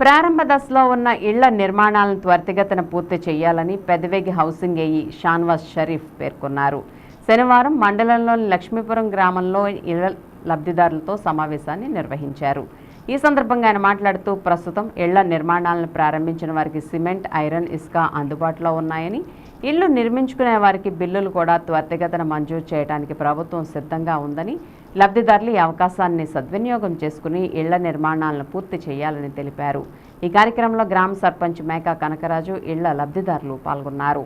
ప్రారంభ దశలో ఉన్న ఇళ్ళ నిర్మాణాలను త్వరితగతిన పూర్తి చేయాలని పెదవేగి హౌసింగ్ ఏఈ షాన్వాజ్ షరీఫ్ పేర్కొన్నారు. శనివారం మండలంలోని లక్ష్మీపురం గ్రామంలో ఇళ్ళ లబ్ధిదారులతో సమావేశాన్ని నిర్వహించారు. ఈ సందర్భంగా ఆయన మాట్లాడుతూ ప్రస్తుతం ఇళ్ళ నిర్మాణాలను ప్రారంభించిన వారికి సిమెంట్ ఐరన్ ఇసుక అందుబాటులో ఉన్నాయని ఇళ్ళు నిర్మించుకునే వారికి బిల్లులు కూడా త్వరితగతిన మంజూరు చేయడానికి ప్రభుత్వం సిద్ధంగా ఉందని లబ్ధిదారులు ఈ అవకాశాన్ని సద్వినియోగం చేసుకుని ఇళ్ళ నిర్మాణాలను పూర్తి చేయాలని తెలిపారు. ఈ కార్యక్రమంలో గ్రామ సర్పంచ్ మేకా కనకరాజు ఇళ్ళ లబ్ధిదారులు పాల్గొన్నారు.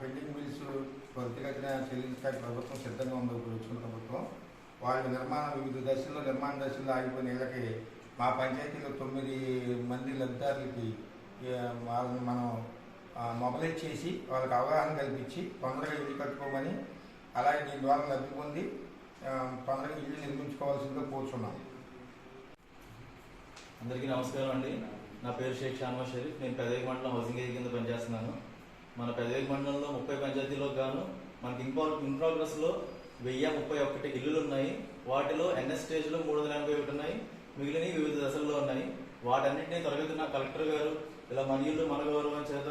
పెండింగ్ బిల్స్ త్వరితగతిన చెల్లించడానికి ప్రభుత్వం సిద్ధంగా ఉంది ఇప్పుడు వచ్చిన ప్రభుత్వం వాళ్ళు నిర్మాణం వివిధ దశల్లో నిర్మాణ దశల్లో ఆగిపోయిన ఇళ్ళకి మా పంచాయతీలో తొమ్మిది మంది లబ్ధిదారులకి వాళ్ళని మనం మొబలైజ్ చేసి వాళ్ళకి అవగాహన కల్పించి తొందరగా ఇల్లు కట్టుకోమని అలాగే దీని ద్వారా లబ్ధి పొంది తొందరగా ఇల్లు నిర్మించుకోవాల్సిందిగా కూర్చున్నాం. అందరికీ నమస్కారం అండి. నా పేరు షేక్ షాన్వా షరీఫ్. నేను పెదవి మండలం హౌసింగ్ ఏరియా కింద పనిచేస్తున్నాను. మన పెదవి మండలంలో ముప్పై పంచాయతీలకు గాను మనకి ఇన్ ఇన్ ప్రోగ్రెస్లో వెయ్యి ముప్పై ఒకటి ఇల్లులు ఉన్నాయి. వాటిలో ఎన్ఎస్ స్టేజ్లో మూడు వందల ఎనభై ఒకటి ఉన్నాయి. మిగిలినవి వివిధ దశల్లో ఉన్నాయి. వాటన్నింటినీ తరగతి కలెక్టర్ గారు ఇలా మన ఇల్లు మన గౌరవం చేత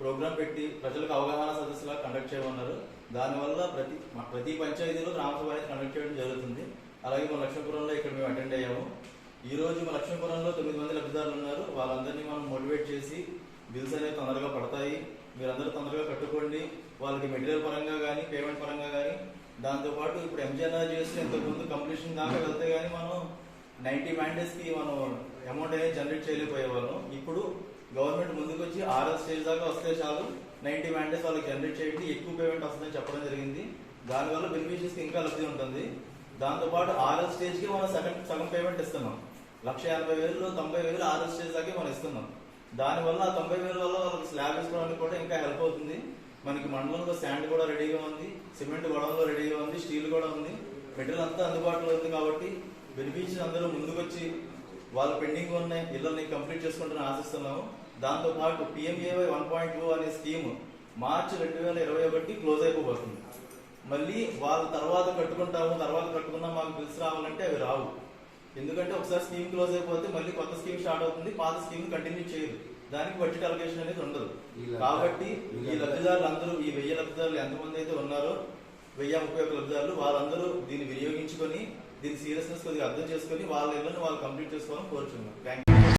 ప్రోగ్రాం పెట్టి ప్రజలకు అవగాహన సదస్సులా కండక్ట్ చేయమన్నారు. దానివల్ల ప్రతి ప్రతి పంచాయతీలో గ్రామ సభ అనేది కండక్ట్ చేయడం జరుగుతుంది. అలాగే మన లక్ష్మీపురంలో ఇక్కడ మేము అటెండ్ అయ్యాము. ఈ రోజు మన లక్ష్మీపురంలో తొమ్మిది మంది లబ్ధిదారులు ఉన్నారు. వాళ్ళందరినీ మనం మోటివేట్ చేసి బిల్స్ అనేవి తొందరగా పడతాయి. మీరందరూ తొందరగా కట్టుకో వాళ్ళకి మెటీరియల్ పరంగా కానీ పేమెంట్ పరంగా కానీ దాంతోపాటు ఇప్పుడు ఎంజీఎన్ఆర్ చేసి ఇంతకుముందు కంప్లీషన్ దాకా వెళ్తే కానీ మనం నైన్టీ మ్యాండేస్కి మనం అమౌంట్ అనేది జనరేట్ చేయలేకపోయేవాళ్ళం. ఇప్పుడు గవర్నమెంట్ ముందుకు వచ్చి ఆర్ఎస్ స్టేజ్ దాకా వస్తే చాలు నైన్టీ మ్యాండేస్ వాళ్ళకి జనరేట్ చేయండి ఎక్కువ పేమెంట్ వస్తుందని చెప్పడం జరిగింది. దానివల్ల బెనిఫిషియర్స్కి ఇంకా లబ్ధి ఉంటుంది. దాంతోపాటు ఆర్ఎల్ స్టేజ్కి మనం సెకండ్ సగం పేమెంట్ ఇస్తున్నాం. లక్ష ఎనభై వేలు తొంభై వేలు ఆర్ఎస్ స్టేజ్ దాకా మనం ఇస్తున్నాం. దానివల్ల ఆ తొంభై వేల వల్ల వాళ్ళకి స్లాబ్ వేసుకోవడానికి కూడా ఇంకా హెల్ప్ అవుతుంది. మనకి మండలంలో శాండ్ కూడా రెడీగా ఉంది సిమెంట్ గొడవలో రెడీగా ఉంది స్టీల్ కూడా ఉంది. మెటీరియల్ అంతా అందుబాటులో ఉంది కాబట్టి బెనిఫిషియర్స్ అందరూ ముందుకొచ్చి వాళ్ళు పెండింగ్ ఉన్న ఇళ్ళని కంప్లీట్ చేసుకుంటారని ఆశిస్తున్నాము. దాంతో పాటు పిఎంఏవై వన్ పాయింట్ టూ అనే స్కీమ్ మార్చి రెండు వేల ఇరవై ఒకటి క్లోజ్ అయిపోబోతుంది. మళ్ళీ వాళ్ళ తర్వాత కట్టుకుంటాము తర్వాత కట్టుకున్నా మాకు బిల్స్ రావాలంటే అవి రావు. ఎందుకంటే ఒకసారి స్కీమ్ క్లోజ్ అయిపోతే మళ్ళీ కొత్త స్కీమ్ స్టార్ట్ అవుతుంది పాత స్కీమ్ కంటిన్యూ చేయదు. దానికి బడ్జెట్ అలొకేషన్ అనేది ఉండదు. కాబట్టి ఈ ఈ లబ్ధిదారులు అందరూ ఈ వెయ్యి లబ్ధిదారులు ఎంతమంది అయితే ఉన్నారో వెయ్యి ముప్పై ఒక్క లబ్ధిదారులు వాళ్ళందరూ దీన్ని వినియోగించుకొని దీని సీరియస్నెస్ కొద్దిగా అర్థం చేసుకొని వాళ్ళ ఇళ్ళని వాళ్ళు కంప్లీట్ చేసుకోవాలని కోరుచున్నాం. Thank you